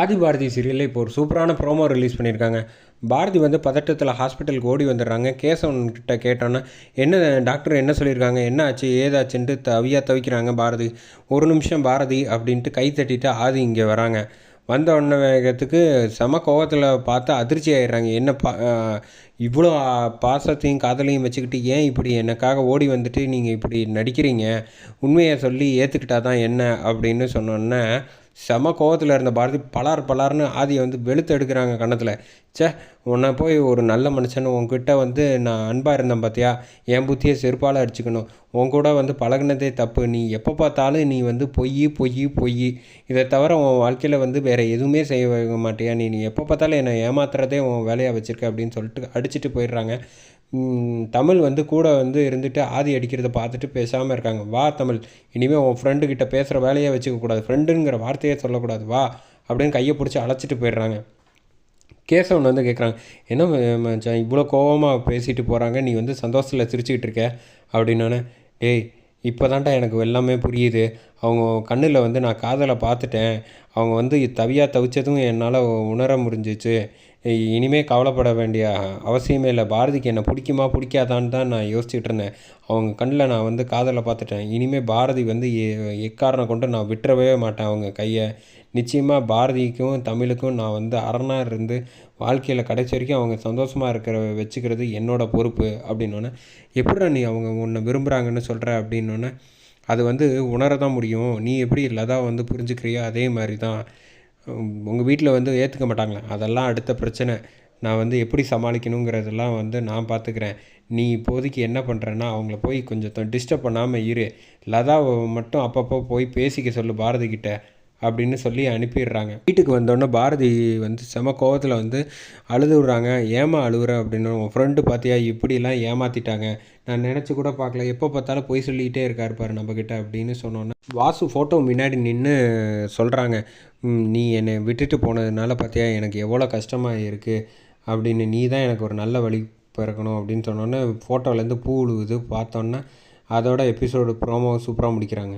ஆதி பாரதி சீரியலில் இப்போ ஒரு சூப்பரான ப்ரோமோ ரிலீஸ் பண்ணியிருக்காங்க. பாரதி வந்து பதட்டத்தில் ஹாஸ்பிட்டலுக்கு ஓடி வந்துடுறாங்க. கேசவன்கிட்ட கேட்டோன்னே என்ன டாக்டர் என்ன சொல்லியிருக்காங்க? என்ன ஆச்சு? ஏதாச்சுன்ட்டு தவியாக தவிக்கிறாங்க பாரதி. ஒரு நிமிஷம் பாரதி அப்படின்ட்டு கை தட்டிட்டு ஆதி இங்கே வராங்க. வந்த உடனே வேகத்துக்கு செம கோவத்தில் பார்த்து அதிர்ச்சி ஆயிடுறாங்க. என்ன பா இவ்வளோ பாசத்தையும் காதலையும் வச்சுக்கிட்டு ஏன் இப்படி எனக்காக ஓடி வந்துட்டு நீங்கள் இப்படி நடிக்கிறீங்க? உண்மையை சொல்லி ஏற்றுக்கிட்டா தான் என்ன? அப்படின்னு சொன்னோன்னே செம கோவத்தில் இருந்த பாரதி பலார் பலார்னு ஆதியை வந்து வெளுத்து எடுக்கிறாங்க கன்னத்தில். சே உன்னை போய் ஒரு நல்ல மனுஷன் உன்கிட்ட வந்து நான் அன்பாக இருந்தேன் பார்த்தியா என் புத்தியை செருப்பால் அடிச்சுக்கணும். உன் கூட வந்து பழகினதே தப்பு. நீ எப்போ பார்த்தாலும் நீ வந்து பொய் பொய் பொய். இதை தவிர உன் வாழ்க்கையில் வந்து வேறு எதுவுமே செய்ய மாட்டியா நீ? நீ எப்போ பார்த்தாலும் என்னை ஏமாத்துறதே உன் வேலையாக வச்சுருக்க அப்படின்னு சொல்லிட்டு அடிச்சுட்டு போயிடுறாங்க. தமிழ் வந்து கூட வந்து இருந்துட்டு ஆதி அடிக்கிறத பார்த்துட்டு பேசாமல் இருக்காங்க. வா தமிழ். இனிமேல் உன் ஃப்ரெண்டுக்கிட்ட பேசுகிற வேலையை வச்சுக்கக்கூடாது ஃப்ரெண்டுங்கிற வார்த்தையே சொல்லக்கூடாது. வா அப்படின்னு கையை பிடிச்சி அழைச்சிட்டு போயிடுறாங்க. கேசவன் வந்து கேட்குறாங்க என்ன மச்சான் இவ்வளோ கோபமாக பேசிட்டு போகிறாங்க நீ வந்து சந்தோஷத்தில் சிரிச்சுக்கிட்டு இருக்க? அப்படின்னோடனே டேய் இப்போ தான்டா எனக்கு எல்லாமே புரியுது. அவங்க கண்ணில் வந்து நான் காதலை பார்த்துட்டேன். அவங்க வந்து தவியாக தவிச்சதும் என்னால் உணர முடிஞ்சிச்சு. இனிமேல் கவலைப்பட வேண்டிய அவசியமே இல்லை. பாரதிக்கு என்னை பிடிக்குமா பிடிக்காதான்னு தான் நான் யோசிச்சுட்டு இருந்தேன். அவங்க கண்ணில் நான் வந்து காதலை பார்த்துட்டேன். இனிமேல் பாரதி வந்து எக்காரணம் கொண்டு நான் விட்டுறவே மாட்டேன் அவங்க கையை. நிச்சயமாக பாரதிக்கும் தமிழுக்கும் நான் வந்து அரணாக இருந்து வாழ்க்கையில் கடைசி வரைக்கும் அவங்க சந்தோஷமாக இருக்கிற வச்சுக்கிறது என்னோடய பொறுப்பு அப்படின்னோடனே எப்படி நீ அவங்க உன்னை விரும்புகிறாங்கன்னு சொல்கிற அப்படின்னோடனே அது வந்து உணர தான் முடியும். நீ எப்படி லதா வந்து புரிஞ்சுக்கிறியோ அதே மாதிரி தான். உங்கள் வீட்டில் வந்து ஏற்றுக்க மாட்டாங்களே? அதெல்லாம் அடுத்த பிரச்சனை. நான் வந்து எப்படி சமாளிக்கணுங்கிறதெல்லாம் வந்து நான் பார்த்துக்கிறேன் நீ இப்போதைக்கு என்ன பண்ணுறேன்னா அவங்கள போய் கொஞ்சம் டிஸ்டர்ப் பண்ணாமல் இரு. லதாவை மட்டும் அப்பப்போ போய் பேசிக்க சொல்லு பாரதிக்கிட்ட அப்படின்னு சொல்லி அனுப்பிடுறாங்க. வீட்டுக்கு வந்தோடனே பாரதி வந்து செம கோவத்தில் வந்து அழுது விட்றாங்க. ஏமா அழுகுற அப்படின்னு உன் ஃப்ரெண்டு பார்த்தியா இப்படிலாம் ஏமாற்றிட்டாங்க நான் நினச்சி கூட பார்க்கல. எப்போ பார்த்தாலும் பொய் சொல்லிக்கிட்டே இருக்கார் பாரு நம்மக்கிட்ட அப்படின்னு சொன்னோன்னே வாசு ஃபோட்டோ முன்னாடி நின்று சொல்கிறாங்க நீ என்னை விட்டுட்டு போனதுனால பார்த்தியா எனக்கு எவ்வளோ கஷ்டமாக இருக்குது அப்படின்னு நீ தான் எனக்கு ஒரு நல்ல வழி பிறக்கணும். அப்படின்னு சொன்னோன்னே ஃபோட்டோலேருந்து பூ உழுவுது. பார்த்தோன்னே அதோட எபிசோடு ப்ரோமோ சூப்பராக முடிக்கிறாங்க.